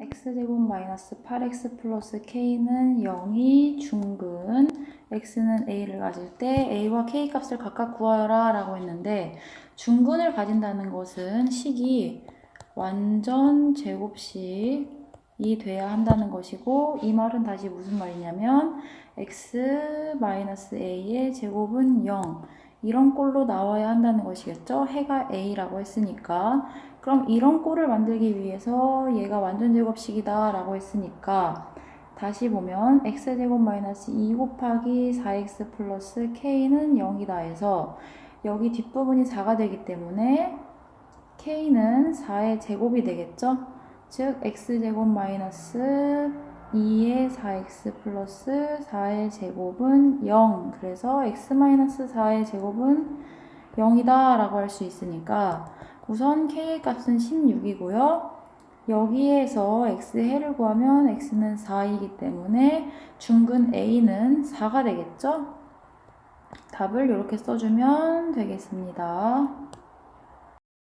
x제곱 마이너스 8x 플러스 k는 0이 중근 x는 a를 가질 때 a와 k 값을 각각 구하여라 라고 했는데 중근을 가진다는 것은 식이 완전 제곱식이 돼야 한다는 것이고 이 말은 다시 무슨 말이냐면 x 마이너스 a의 제곱은 0 이런 꼴로 나와야 한다는 것이겠죠 해가 a라고 했으니까 그럼 이런 꼴을 만들기 위해서 얘가 완전 제곱식이다 라고 했으니까 다시 보면 x제곱 마이너스 2 곱하기 4x 플러스 k는 0이다 해서 여기 뒷부분이 4가 되기 때문에 k는 4의 제곱이 되겠죠? 즉 x제곱 마이너스 2의 4x 플러스 4의 제곱은 0 그래서 x 마이너스 4의 제곱은 0이다 라고 할 수 있으니까 우선 k의 값은 16이고요. 여기에서 x의 해를 구하면 x는 4이기 때문에 중근 a는 4가 되겠죠? 답을 이렇게 써주면 되겠습니다.